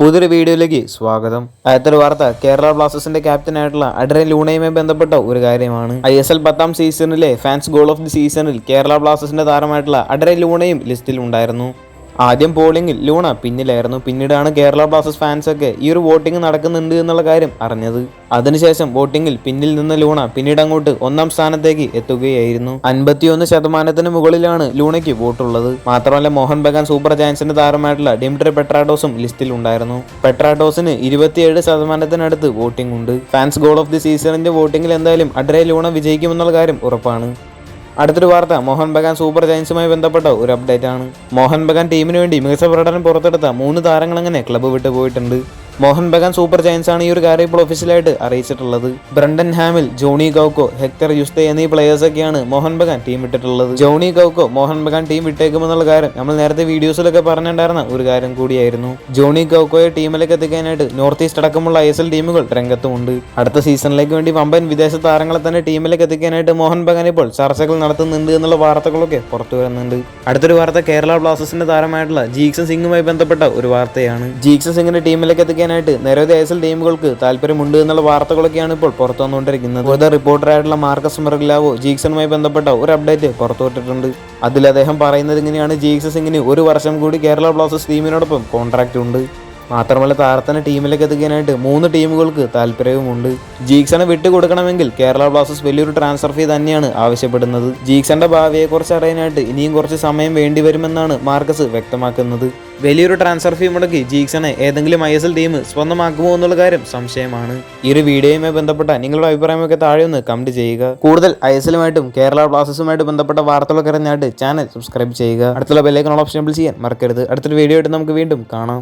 പുതിയൊരു വീഡിയോയിലേക്ക് സ്വാഗതം. ആദ്യത്തെ വാർത്ത കേരള ബ്ലാസ്റ്റേഴ്സിന്റെ ക്യാപ്റ്റനായിട്ടുള്ള അഡ്രൻ ലൂണയുമായി ബന്ധപ്പെട്ട ഒരു കാര്യമാണ്. ഐ എസ് എൽ പത്താം സീസണിലെ ഫാൻസ് ഗോൾ ഓഫ് ദി സീസണിൽ കേരള ബ്ലാസ്റ്റേഴ്സിന്റെ താരമായിട്ടുള്ള അഡ്രൻ ലൂണയും ലിസ്റ്റിൽ ഉണ്ടായിരുന്നു ആദ്യം പോളിംഗിൽ ലൂണ പിന്നിലായിരുന്നു. പിന്നീടാണ് കേരള ബ്ലാസ്റ്റേഴ്സ് ഫാൻസ് ഒക്കെ ഈ ഒരു വോട്ടിംഗ് നടക്കുന്നുണ്ട് എന്നുള്ള കാര്യം അറിഞ്ഞത്. അതിനുശേഷം വോട്ടിംഗിൽ പിന്നിൽ നിന്ന് ലൂണ പിന്നീട് അങ്ങോട്ട് ഒന്നാം സ്ഥാനത്തേക്ക് എത്തുകയായിരുന്നു. അൻപത്തിയൊന്ന് ശതമാനത്തിന് മുകളിലാണ് ലൂണയ്ക്ക് വോട്ടുള്ളത്. മാത്രമല്ല മോഹൻ ബഗാൻ സൂപ്പർ ജയൻസിന്റെ താരമായിട്ടുള്ള ഡിമിട്രി പെട്രാഡോസും ലിസ്റ്റിൽ ഉണ്ടായിരുന്നു. പെട്രാഡോസിന് ഇരുപത്തിയേഴ് ശതമാനത്തിനടുത്ത് വോട്ടിംഗ് ഉണ്ട്. ഫാൻസ് ഗോൾ ഓഫ് ദി സീസണിന്റെ വോട്ടിംഗിൽ എന്തായാലും അഡ്രേ ലൂണ വിജയിക്കുമെന്നുള്ള കാര്യം ഉറപ്പാണ്. അടുത്തൊരു വാർത്ത. മോഹൻ ബഗാൻ സൂപ്പർ ജയൻസുമായി ബന്ധപ്പെട്ട? ഒരു അപ്ഡേറ്റ് ആണ്. മോഹൻ ബഗാൻ ടീമിന് വേണ്ടി മികച്ച പ്രകടനം പുറത്തെടുത്ത മൂന്ന് താരങ്ങൾ അങ്ങനെ ക്ലബ്ബ് വിട്ടു പോയിട്ടുണ്ട്? മോഹൻ ബഗാൻ സൂപ്പർ ജയൻസ് ആണ് ഈ ഒരു കാര്യം ഇപ്പോൾ ഒഫീഷ്യലായിട്ട് അറിയിച്ചിട്ടുള്ളത്. Brendan Hamill Johnny Kauko Hector Yuste എന്നീ പ്ലേയേഴ്സ് ഒക്കെയാണ് Mohun Bagan team വിട്ടിട്ടുള്ളത് Johnny Kauko Mohun Bagan team വിട്ടേക്കുമെന്നുള്ള കാര്യം നമ്മൾ നേരത്തെ വീഡിയോസിലൊക്കെ പറഞ്ഞിട്ടുണ്ടായിരുന്ന ഒരു കാര്യം കൂടിയായിരുന്നു. ജോണി ഗൗക്കോയെ ടീമിലേക്ക് എത്തിക്കാനായിട്ട് നോർത്ത് ഈസ്റ്റ് അടക്കമുള്ള ഐ എസ് എൽ ടീമുകൾ രംഗത്തുമുണ്ട്. അടുത്ത സീസണിലേക്ക് വേണ്ടി വമ്പൻ വിദേശ താരങ്ങളെ തന്നെ ടീമിലേക്ക് എത്തിക്കാനായിട്ട് മോഹൻ ബഗാൻ ഇപ്പോൾ ചർച്ചകൾ നടത്തുന്നുണ്ട് എന്നുള്ള വാർത്തകളൊക്കെ പുറത്തു വരുന്നുണ്ട്. അടുത്തൊരു വാർത്ത കേരള ബ്ലാസ്റ്റേഴ്സിന്റെ താരമായിട്ടുള്ള ജീക്സൺ സിംഗുമായി ബന്ധപ്പെട്ട ഒരു വാർത്തയാണ്. ജീക്സൺ സിംഗിന്റെ ടീമിലേക്ക് എത്തിക്കാനായിട്ട് നിരവധി ഐ എസ് എൽ ടീമുകൾക്ക് താല്പര്യമുണ്ട് എന്നുള്ള വാർത്തകളൊക്കെയാണ് ഇപ്പോൾ പുറത്തു വന്നുകൊണ്ടിരിക്കുന്നത്. ഒരു റിപ്പോർട്ടറായിട്ടുള്ള മാർക്കസ് മെർഗ്ലാവോ ജീക്സണുമായി ബന്ധപ്പെട്ട ഒരു അപ്ഡേറ്റ് പുറത്തുവിട്ടിട്ടുണ്ട് അതിൽ അദ്ദേഹം പറയുന്നത് ഇങ്ങനെയാണ് ജീക്സസ് സിംഗിന് ഒരു വർഷം കൂടി കേരള ബ്ലാസ്റ്റേഴ്സ് ടീമിനോടൊപ്പം കോൺട്രാക്റ്റ് ഉണ്ട്. മാത്രമല്ല താരത്തിന് ടീമിലേക്ക് എത്തിക്കാനായിട്ട് മൂന്ന് ടീമുകൾക്ക് താല്പര്യവുമുണ്ട്. ജീക്സനെ വിട്ടുകൊടുക്കണമെങ്കിൽ കേരള ബ്ലാസ്റ്റേഴ്സ് വലിയൊരു ട്രാൻസ്ഫർ ഫീ തന്നെയാണ് ആവശ്യപ്പെടുന്നത്. ജീക്സന്റെ ഭാവിയെക്കുറിച്ച് അറിയാനായിട്ട് ഇനിയും കുറച്ച് സമയം വേണ്ടി വരുമെന്നാണ് മാർക്കസ് വ്യക്തമാക്കുന്നത്. വലിയൊരു ട്രാൻസ്ഫർ ഫീ മുടക്കി ജീക്സനെ ഏതെങ്കിലും ഐ എസ് എൽ ടീം സ്വന്തമാക്കുമോ എന്നുള്ള കാര്യം സംശയമാണ്. ഈ ഒരു വീഡിയോയുമായി ബന്ധപ്പെട്ട നിങ്ങളുടെ അഭിപ്രായമൊക്കെ താഴെ ഒന്ന് കമന്റ് ചെയ്യുക. കൂടുതൽ ഐ എസ് എല്ലുമായിട്ടും കേരള ബ്ലാസ്റ്റേഴ്സുമായിട്ട് ബന്ധപ്പെട്ട വാർത്തകളൊക്കെ അറിഞ്ഞായിട്ട് ചാനൽ സബ്സ്ക്രൈബ് ചെയ്യുക. അടുത്തുള്ള ബെല്ലേക്കൺ ഓപ്ഷൻ ചെയ്യാൻ മറക്കരുത്. അടുത്തൊരു വീഡിയോ ആയിട്ട് നമുക്ക് വീണ്ടും കാണാം.